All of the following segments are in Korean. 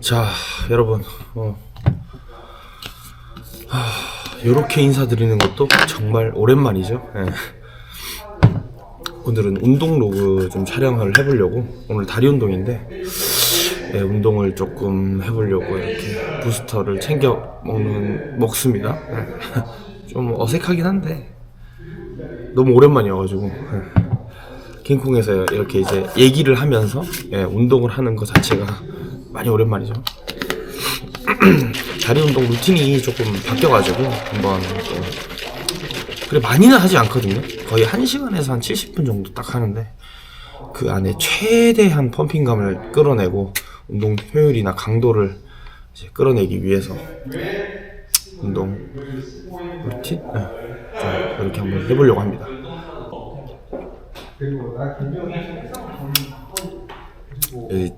자, 여러분, 어, 이렇게 인사드리는 것도 정말 오랜만이죠. 예. 오늘은 운동 로그 좀 촬영을 해보려고 오늘 다리 운동인데 예, 운동을 조금 해보려고 이렇게 부스터를 챙겨 먹는 먹습니다. 예. 좀 어색하긴 한데 너무 오랜만이어가지고 예. 킹콩에서 이렇게 이제 얘기를 하면서 예, 운동을 하는 것 자체가 많이 오랜만이죠. 다리 운동 루틴이 조금 바뀌어가지고 한번 또 그래 많이는 하지 않거든요. 거의 1시간에서 한 70분 정도 딱 하는데 그 안에 최대한 펌핑감을 끌어내고 운동 효율이나 강도를 끌어내기 위해서 운동 루틴 네. 좀 이렇게 한번 해보려고 합니다. 여기,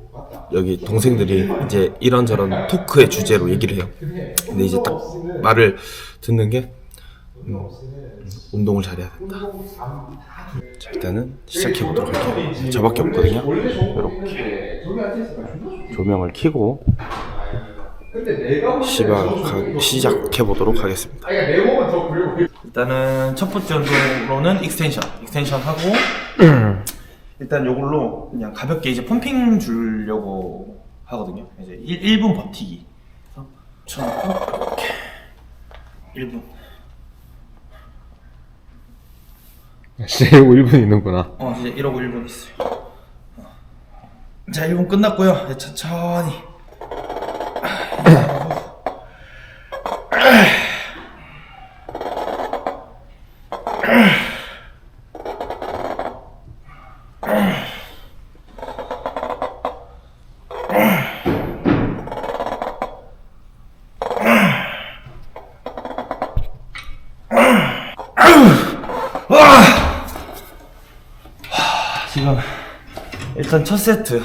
여기 동생들이 이제 이런저런 토크의 주제로 얘기를 해요. 근데 이제 딱 말을 듣는 게 음, 운동을 잘해야 된다. 자, 일단은 시작해 보도록 할게요. 저밖에 없거든요. 이렇게 조명을 켜고 시작 시작해 보도록 하겠습니다. 일단은 첫 번째 운동으로는 익스텐션, 익스텐션 하고 일단 요걸로 그냥 가볍게 이제 펌핑 주려고 하거든요. 이제 1, 1분 버티기. 그래서 쳐놓고 이렇게 1분. 진짜 이러고 1분 있는구나. 어, 이제 이러고 1분 있어요. 어. 자, 1분 끝났고요. 이제 천천히. 일단 첫 세트.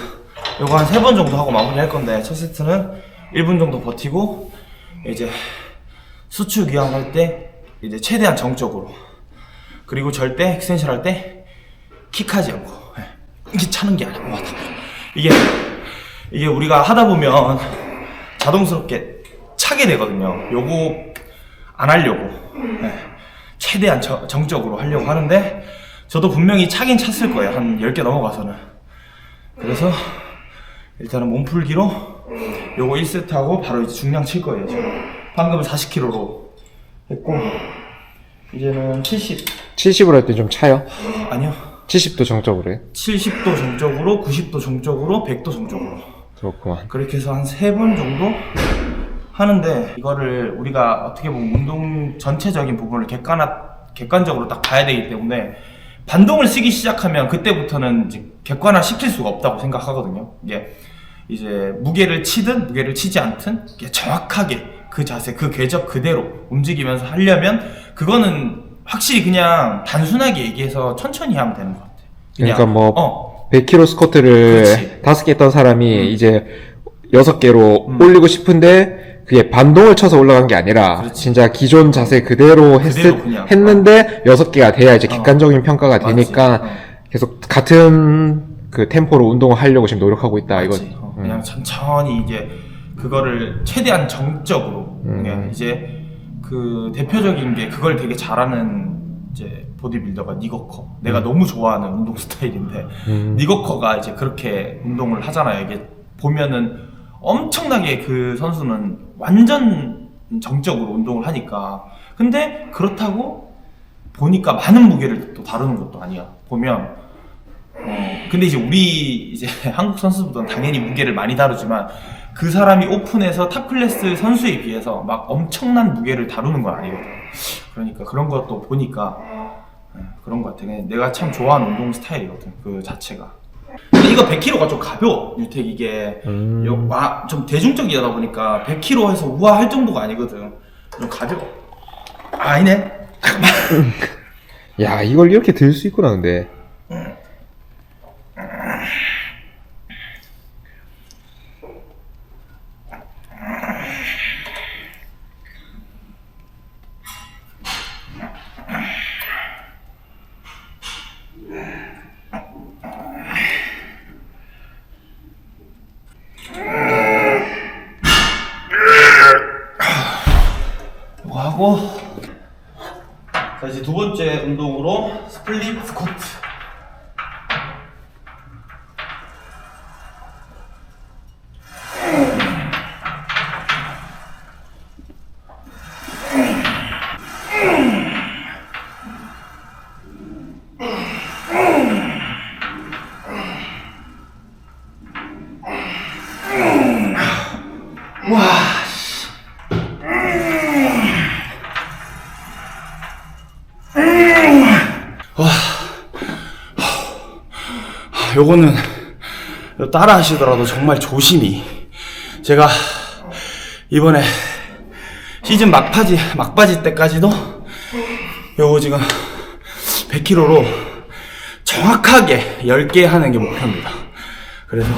요거 한 세 번 정도 하고 마무리 할 건데 첫 세트는 1분 정도 버티고 이제 수축 이완 할때 이제 최대한 정적으로. 그리고 절대 extension 할때 킥하지 않고. 예. 이게 차는 게 아니고 와, 이게 이게 우리가 하다 보면 자동스럽게 차게 되거든요. 요거 안 하려고. 예. 최대한 저- 정적으로 하려고 하는데 저도 분명히 차긴 찼을 거예요. 한 10개 넘어가서는 그래서 일단은 몸풀기로 요거 1세트 하고 바로 이제 중량 칠 거예요 지금 방금 40kg로 했고 이제는 70 70으로 할 때 좀 차요? 아니요 70도 정적으로 해. 70도 정적으로 90도 정적으로 100도 정적으로 그렇구만. 그렇게 해서 한 세 번 정도 하는데 이거를 우리가 어떻게 보면 운동 전체적인 부분을 객관화, 객관적으로 딱 봐야 되기 때문에 반동을 쓰기 시작하면 그때부터는 이제 객관화 시킬 수가 없다고 생각하거든요. 이게 이제 무게를 치든 무게를 치지 않든 정확하게 그 자세, 그 궤적 그대로 움직이면서 하려면 그거는 확실히 그냥 단순하게 얘기해서 천천히 하면 되는 것 같아. 그냥, 그러니까 뭐 어, 100kg 스쿼트를. 다섯 개 했던 사람이 이제 여섯 개로 음. 올리고 싶은데 그게 반동을 쳐서 올라간 게 아니라 그렇지. 진짜 기존 자세 그대로 했을 그냥. 했는데 여섯 개가 돼야 이제 어. 객관적인 평가가 맞지. 되니까 어. 계속 같은 그 템포로 운동을 하려고 지금 노력하고 있다 이거. 맞지. 어, 그냥 천천히 이제 그거를 최대한 정적으로 음. 그냥 이제 그 대표적인 게 그걸 되게 잘하는 이제 보디빌더가 니거커 내가 너무 좋아하는 운동 스타일인데 음. 니거커가 이제 그렇게 운동을 하잖아요 이게 보면은 엄청나게 그 선수는 완전 정적으로 운동을 하니까 근데 그렇다고 보니까 많은 무게를 또 다루는 것도 아니야 보면 어, 근데 이제 우리 이제 한국 선수들은 당연히 무게를 많이 다루지만 그 사람이 오픈해서 탑 클래스 선수에 비해서 막 엄청난 무게를 다루는 건 아니거든. 그러니까 그런 것도 보니까 예, 그런 것 같아. 내가 참 좋아하는 운동 스타일이거든. 그 자체가. 근데 이거 100kg가 좀 가벼워. 유택 이게 음. 요- 와, 좀 대중적이다 보니까 100kg 해서 우와 할 정도가 아니거든. 좀 가벼워. 아, 아니네. 야 이걸 이렇게 들 수 있구나 근데. 플릿 스쿼트 요거는 따라 하시더라도 정말 조심히 제가 이번에 시즌 막바지 막바지 때까지도 요거 지금 100kg로 정확하게 10개 하는 게 목표입니다. 그래서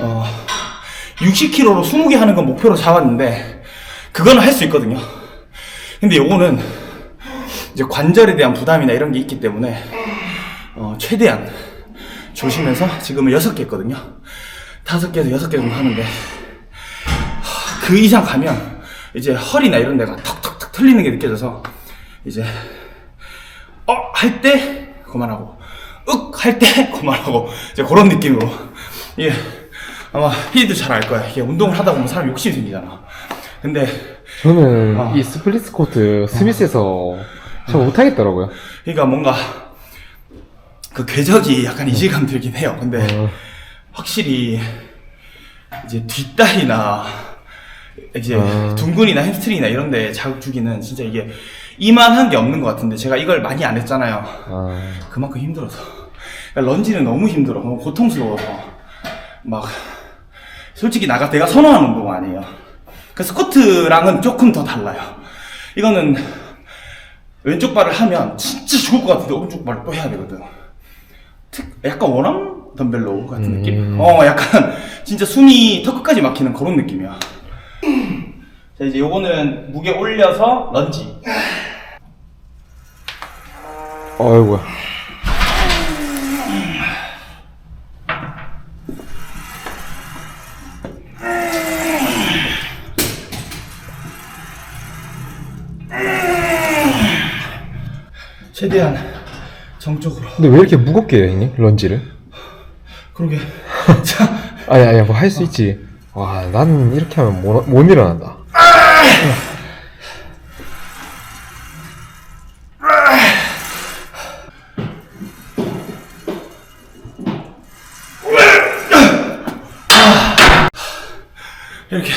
어 60kg로 20개 하는 건 목표로 잡았는데 그거는 할 수 있거든요. 근데 요거는 이제 관절에 대한 부담이나 이런 게 있기 때문에 어, 최대한 조심해서 지금은 여섯 개 했거든요. 다섯 개에서 여섯 개 정도 하는데 하, 그 이상 가면 이제 허리나 이런 데가 턱턱턱 틀리는 게 느껴져서 이제 어 할 때 그만하고 윽 할 때 그만하고 이제 그런 느낌으로 이게 아마 피디도 잘 알 거야. 이게 운동을 하다 보면 사람 욕심이 생기잖아. 근데 저는 어. 이 스플릿 스쿼트 스미스에서 잘 못하겠더라고요. 그러니까 뭔가 그 궤적이 약간 이질감 들긴 해요. 근데 어. 확실히 이제 뒷다리나 이제 아. 둥근이나 햄스트링이나 이런 데 자극 주기는 진짜 이게 이만한 게 없는 것 같은데 제가 이걸 많이 안 했잖아요. 아, 그만큼 힘들어서. 그러니까 런지는 너무 힘들어. 너무 고통스러워서. 막, 솔직히 나가 내가 선호하는 운동 아니에요. 그 스쿼트랑은 조금 더 달라요. 이거는 왼쪽 발을 하면 진짜 죽을 것 같은데 오른쪽 발을 또 해야 되거든. 특- 약간 원암 덤벨로 같은 음. 느낌? 어, 약간 진짜 숨이 턱 끝까지 막히는 그런 느낌이야. 자, 이제 요거는 무게 올려서 런지. 어이구야. 최대한 정적으로. 근데 왜 이렇게 무겁게 해, 형님? 런지를? 그러게. 자, 아니, 아니, 뭐 할 수 있지. 와, 나는 이렇게 하면 못, 못 일어난다. 이렇게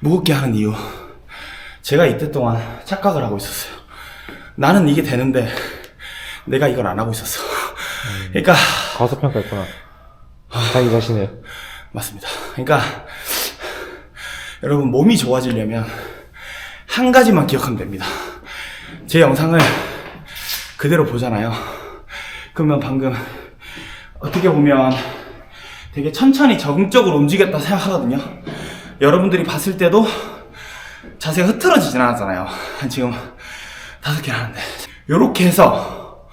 무겁게 하는 이유. 제가 이때 동안 착각을 하고 있었어요. 나는 이게 되는데 내가 이걸 안 하고 있었어. 그러니까 과소평가했구나. 자기 자신을. 맞습니다. 그러니까 여러분 몸이 좋아지려면 한 가지만 기억하면 됩니다. 제 영상을 그대로 보잖아요. 그러면 방금 어떻게 보면 되게 천천히 적응적으로 움직였다 생각하거든요. 여러분들이 봤을 때도 자세가 흐트러지진 않았잖아요. 한 지금 다섯 개 하는데. 요렇게 해서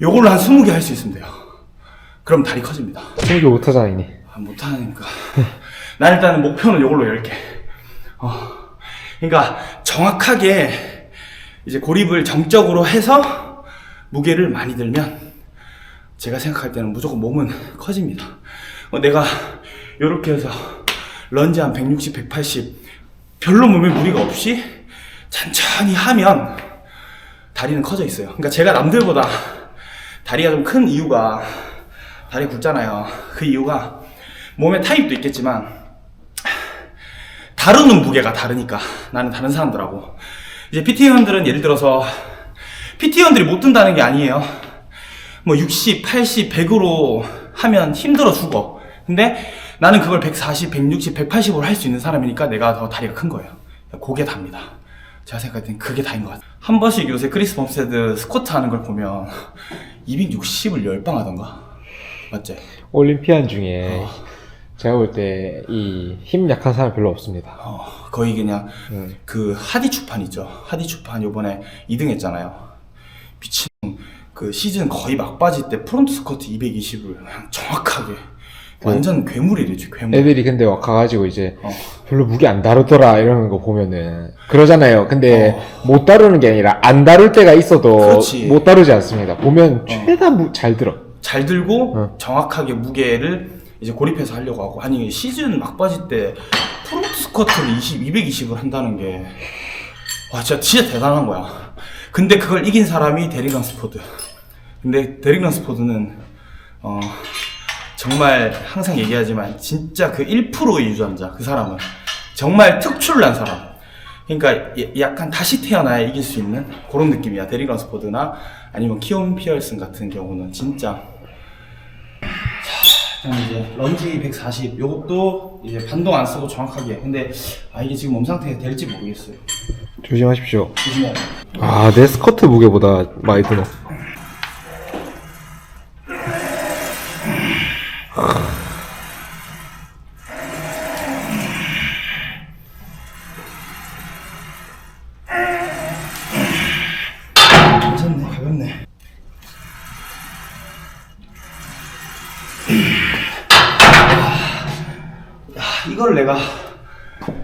요걸로 한 20개 할 수 있으면 돼요. 그럼 다리 커집니다. 숨기 못하잖아, 이니. 아, 못하니까. 난 일단은 목표는 이걸로 10개. 어. 그러니까 정확하게 이제 고립을 정적으로 해서 무게를 많이 들면 제가 생각할 때는 무조건 몸은 커집니다. 어, 내가 이렇게 해서 런지 한 160, 180 별로 몸에 무리가 없이 천천히 하면 다리는 커져 있어요. 그러니까 제가 남들보다 다리가 좀 큰 이유가 다리 굵잖아요. 그 이유가 몸의 타입도 있겠지만 다루는 무게가 다르니까 나는 다른 사람들하고 이제 PT원들은 예를 들어서 PT원들이 못 든다는 게 아니에요. 뭐 60, 80, 100으로 하면 힘들어 죽어. 근데 나는 그걸 140, 160, 180으로 할 수 있는 사람이니까 내가 더 다리가 큰 거예요. 그게 답니다. 제가 생각할 땐 그게 다인 것 같아요. 한 번씩 요새 크리스 범세드 스쿼트 하는 걸 보면 260을 열방 하던가? 맞지? 올림피안 중에 제가 볼 때 이 힘 약한 사람 별로 없습니다. 어, 거의 그냥 음. 그 하디 추판 있죠. 하디 추판 요번에 2등 했잖아요. 미친 그 시즌 거의 막바지 때 프론트 스쿼트 220을 그냥 정확하게 완전 괴물이랬지 괴물. 애들이 근데 와 가가지고 이제 어. 별로 무게 안 다루더라 이러는 거 보면은 그러잖아요. 근데 어. 못 다루는 게 아니라 안 다룰 때가 있어도 그렇지. 못 다루지 않습니다. 보면 최대한 무- 잘 들어. 잘 들고 어. 정확하게 무게를 이제 고립해서 하려고 하고 아니 시즌 막바지 때 프론트 스쿼트를 20, 220을 한다는 게 와 진짜 진짜 대단한 거야. 근데 그걸 이긴 사람이 데릭 랑스포드. 근데 데릭 랑스포드는 어 정말 항상 얘기하지만 진짜 그 1%의 유전자 그 사람은 정말 특출난 사람. 그러니까 야- 약간 다시 태어나야 이길 수 있는 그런 느낌이야. 데릭 랑스포드나 아니면 키온 피어슨 같은 경우는 진짜 그다음 이제 런지 140 요것도 이제 반동 안 쓰고 정확하게 근데 아 이게 지금 몸 상태가 될지 모르겠어요 조심하십시오. 조심해야 돼 아, 내 스커트 무게보다 많이 드네.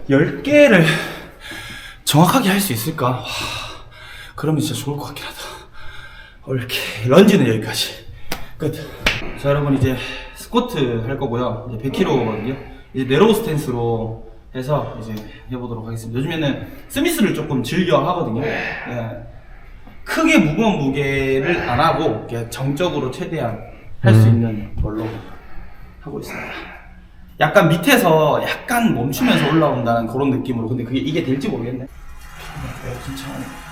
10개를 정확하게 할 수 있을까? 와, 그러면 진짜 좋을 것 같긴 하다. 오케이 런지는 여기까지. 끝 자 여러분 이제 스쿼트 할 거고요. 이제 100kg거든요. 이제 네로우 스탠스로 해서 이제 해보도록 하겠습니다. 요즘에는 스미스를 조금 즐겨 하거든요. 예. 크게 무거운 무게를 안 하고 정적으로 최대한 할 수 있는 걸로 하고 있습니다. 약간 밑에서 약간 멈추면서 올라온다는 그런 느낌으로 근데 그게 이게 될지 모르겠네. 네, 천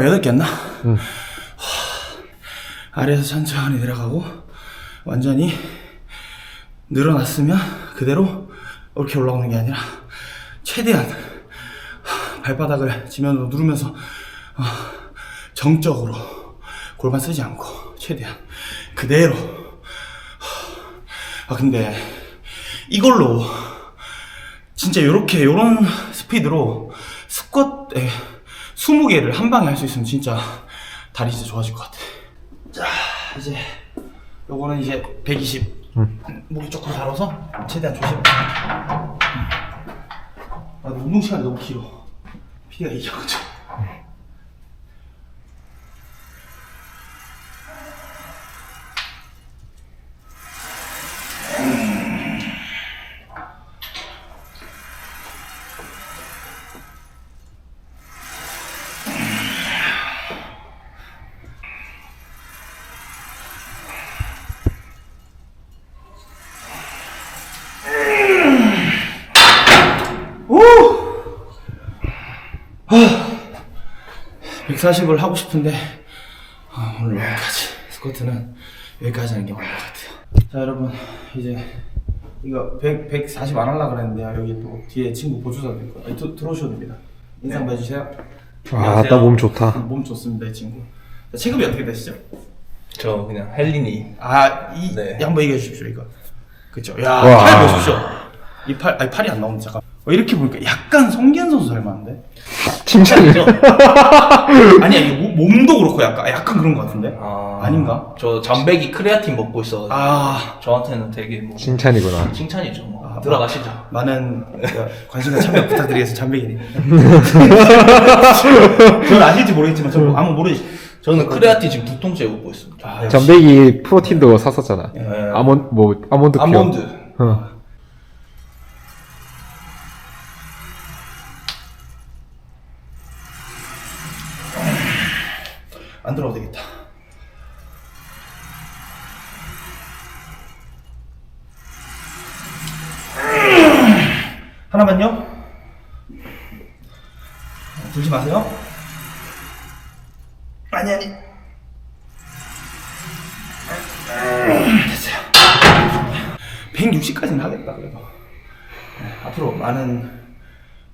봐 여덟 개 했나? 아래에서 천천히 내려가고 완전히 늘어났으면 그대로 이렇게 올라오는 게 아니라 최대한 발바닥을 지면으로 누르면서 어, 정적으로 골반 쓰지 않고 최대한 그대로 아 근데 이걸로 진짜 요렇게 요런 스피드로 스쿼트 에, 20개를 한 방에 할 수 있으면 진짜 다리 진짜 좋아질 것 같아. 자, 이제 요거는 이제 120. 목이 조금 다뤄서 최대한 조심. 음. 아, 운동 시간이 너무 길어. 피가 이겨가지고. 140을 하고 싶은데 아, 오늘 여기까지 스쿼트는 여기까지 하는 게 맞는 것 같아요 자 여러분 이제 이거 100, 140 안 하려고 그랬는데 여기 또 뒤에 친구 보조자도 있고 아니, 들- 들어오셔도 됩니다 인사 한번 해주세요 아, 나몸 좋다. 몸 좋습니다 이 친구 자, 체급이 어떻게 되시죠? 저 그냥 헬린이 아, 이, 네. 이 한번 얘기해 주십시오, 이거. 그쵸. 야, 와. 팔 보십시오. 이 팔, 아니, 팔이 안 나오는데, 잠깐. 어, 이렇게 보니까 약간 성기현 선수 닮았는데? 칭찬이죠? 아니야, 이게 몸- 몸도 그렇고 약간, 약간 그런 것 같은데? 아, 아닌가? 저 잠백이 크레아틴 먹고 있어 아, 저한테는 되게 뭐 칭찬이구나. 칭찬이죠 뭐. 아, 들어가시죠 많은 관심과 참여 부탁드리겠습니다, 잠백이님. 저는 아실지 모르겠지만, 저 아무 모르지. 저는 크레아틴 지금 두 통째 먹고 있습니다 아, 역시. 전백이 프로틴도 샀었잖아. 네. 아몬, 뭐, 아몬드 퓨어. 아몬드 어. 안 들어도 되겠다. 하나만요. 들지 마세요. 아니, 아니. 됐어요. 160까지는 하겠다, 그래도. 네, 앞으로 많은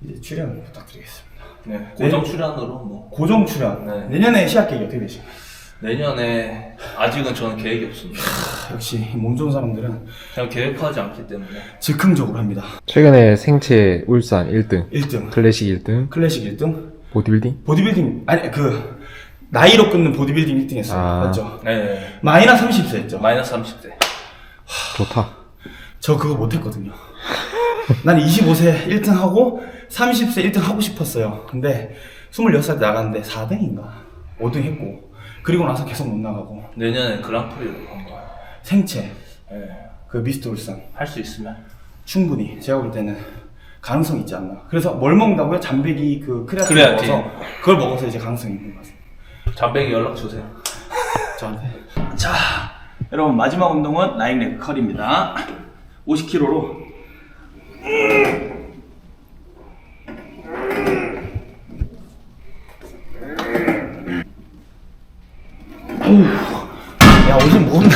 이제 출연 부탁드리겠습니다. 네, 고정 출연으로 고정 출연 네. 내년에 시합 계획이 어떻게 되실까요? 내년에 아직은 저는 계획이 없습니다. 역시 몸 좋은 사람들은 그냥 계획하지 않기 때문에 즉흥적으로 합니다. 최근에 생체 울산 1등, 1등 클래식 1등, 클래식 1등 보디빌딩? 보디빌딩 아니 그 나이로 끊는 보디빌딩 1등 했어요. 아. 맞죠? 네. 마이너스 30세 했죠. 마이너스 30대. 좋다. 저 그거 못 했거든요. 난 25세 1등 하고 30세 1등 하고 싶었어요. 근데 26살 때 나갔는데 4등인가 5등 했고 그리고 나서 계속 못 나가고 내년에 그랑프리로 한번 생체 네. 그 미스터 울산 할수 있으면 충분히 제가 볼 때는 가능성 있지 않나. 그래서 뭘 먹는다고요? 잠배기 그 크레아틴 크레아틴. 먹어서 그걸 먹어서 이제 가능성이 있는 것 같습니다. 잠백이 연락 주세요. 저한테. 자, 여러분 마지막 운동은 라인 레그 컬입니다. 50kg로 야, 50 무겁네.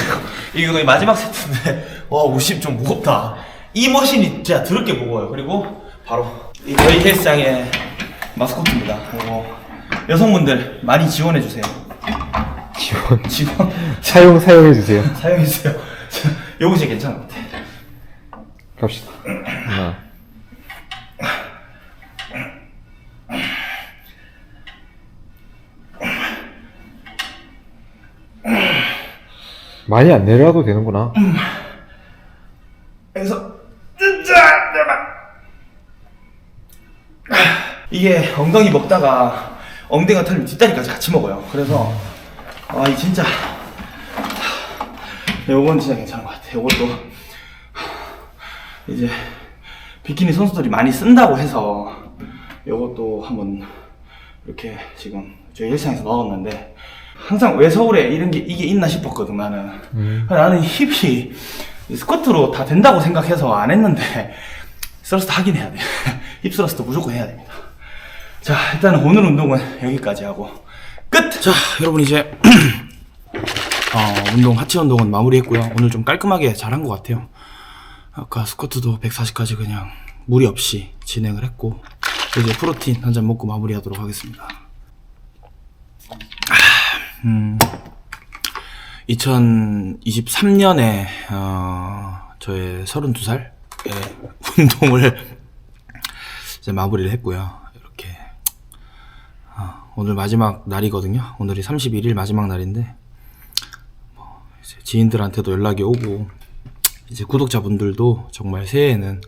이거 거의 마지막 세트인데, 와, 50 좀 무겁다. 이 머신이 진짜 더럽게 무거워요. 그리고 바로 이 저희 헬스장의 마스코트입니다. 그리고 여성분들 많이 지원해주세요. 지원. 지원 사용, 사용해 주세요. 사용해주세요. 요거 진짜 괜찮은 것 같아. 갑시다. 하나. 많이 안 내려와도 되는구나. 그래서 진짜 이게 엉덩이 먹다가 엉덩이가 털리면 뒷다리까지 같이 먹어요. 그래서 아, 이 진짜 요건 진짜 괜찮은 것 같아요. 요것도 이제 비키니 선수들이 많이 쓴다고 해서 요것도 한번 이렇게 지금 저희 일상에서 넣었는데 항상 왜 서울에 이런 게 이게 있나 싶었거든 나는 나는 힙이 스쿼트로 다 된다고 생각해서 안 했는데 스러스트 하긴 해야 돼. 힙 스러스트 무조건 해야 됩니다. 자 일단 오늘 운동은 여기까지 하고 끝. 자 여러분 이제 어, 운동 하체 운동은 마무리했고요. 오늘 좀 깔끔하게 잘한 것 같아요. 아까 스쿼트도 140까지 그냥 무리 없이 진행을 했고 이제 프로틴 한 잔 먹고 마무리하도록 하겠습니다. 아, 음, 2023년에 어, 저의 32살 운동을 이제 마무리를 했고요. 이렇게 어, 오늘 마지막 날이거든요. 오늘이 31일 마지막 날인데 뭐 지인들한테도 연락이 오고 이제 구독자분들도 정말 새해에는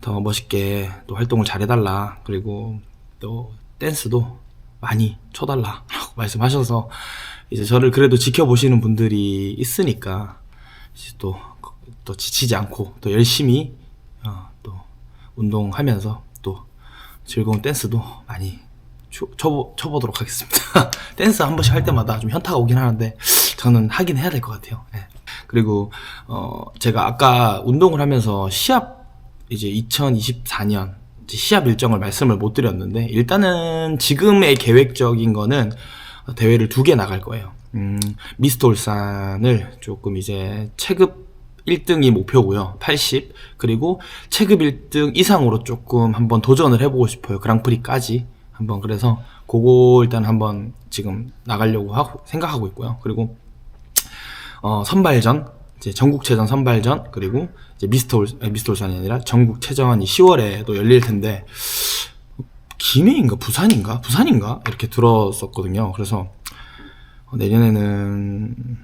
더 멋있게 또 활동을 잘해달라 그리고 또 댄스도 많이 쳐달라 라고 말씀하셔서 이제 저를 그래도 지켜보시는 분들이 있으니까 이제 또, 또 지치지 않고 또 열심히 어, 또 운동하면서 또 즐거운 댄스도 많이 쳐, 쳐보, 쳐보도록 하겠습니다. 댄스 한 번씩 할 때마다 좀 현타가 오긴 하는데 저는 하긴 해야 될 것 같아요. 예. 그리고 어 제가 아까 운동을 하면서 시합 이제 2024년 시합 일정을 말씀을 못 드렸는데 일단은 지금의 계획적인 거는 대회를 두 개 나갈 거예요. 음, 미스터 울산을 조금 이제 체급 1등이 목표고요. 80. 그리고 체급 1등 이상으로 조금 한번 도전을 해보고 싶어요. 그랑프리까지. 한번 그래서 그거 일단 한번 지금 나가려고 하고 생각하고 있고요. 그리고 어, 선발전, 이제 전국체전 선발전, 그리고 이제 미스터 울, 아니, 미스터 울산이 아니라 전국체전이 10월에 또 열릴 텐데, 김해인가 부산인가 부산인가 이렇게 들었었거든요. 그래서 어, 내년에는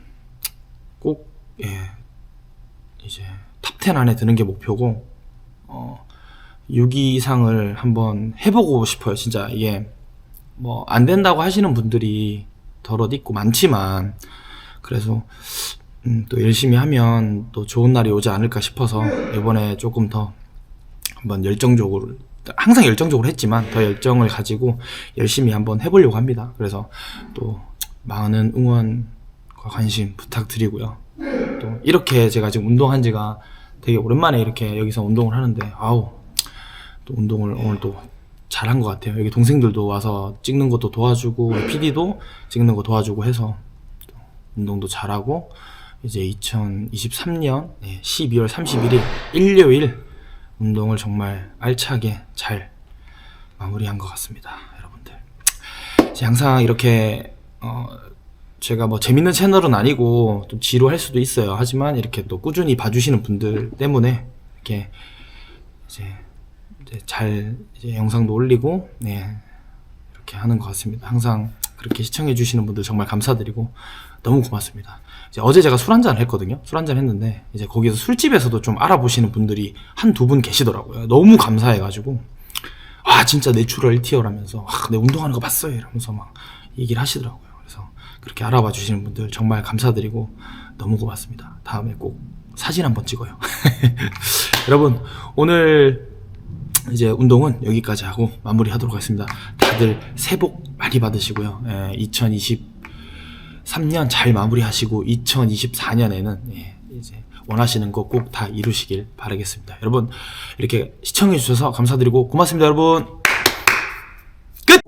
꼭 예, 이제 탑10 안에 드는 게 목표고 어 6위 이상을 한번 해보고 싶어요. 진짜 이게 뭐 안 된다고 하시는 분들이 덜어도 있고 많지만 그래서 음, 또 열심히 하면 또 좋은 날이 오지 않을까 싶어서 이번에 조금 더 한번 열정적으로 항상 열정적으로 했지만 더 열정을 가지고 열심히 한번 해보려고 합니다. 그래서 또 많은 응원과 관심 부탁드리고요. 또 이렇게 제가 지금 운동한 지가 되게 오랜만에 이렇게 여기서 운동을 하는데 아우 또 운동을 오늘 또 잘한 것 같아요. 여기 동생들도 와서 찍는 것도 도와주고 PD도 찍는 거 도와주고 해서 또 운동도 잘하고 이제 2023년 12월 31일 일요일 운동을 정말 알차게 잘 마무리한 것 같습니다, 여러분들. 항상 이렇게 어, 제가 뭐 재밌는 채널은 아니고 좀 지루할 수도 있어요. 하지만 이렇게 또 꾸준히 봐주시는 분들 때문에 이렇게 이제, 이제 잘 이제 영상도 올리고 네 이렇게 하는 것 같습니다. 항상 그렇게 시청해 주시는 분들 정말 감사드리고 너무 고맙습니다. 이제 어제 제가 술 한잔 했거든요. 술 한잔 했는데 이제 거기서 술집에서도 좀 알아보시는 분들이 한 두 분 계시더라고요. 너무 감사해가지고 아 진짜 내추럴 1티어라면서 아, 내 운동하는 거 봤어요 이러면서 막 얘기를 하시더라고요. 그래서 그렇게 알아봐 주시는 분들 정말 감사드리고 너무 고맙습니다. 다음에 꼭 사진 한번 찍어요. 여러분 오늘 이제 운동은 여기까지 하고 마무리하도록 하겠습니다. 다들 새해 복 많이 받으시고요. 예, 2023년 잘 마무리하시고 2024년에는 예, 이제 원하시는 거 꼭 다 이루시길 바라겠습니다. 여러분 이렇게 시청해 주셔서 감사드리고 고맙습니다, 여러분. 끝.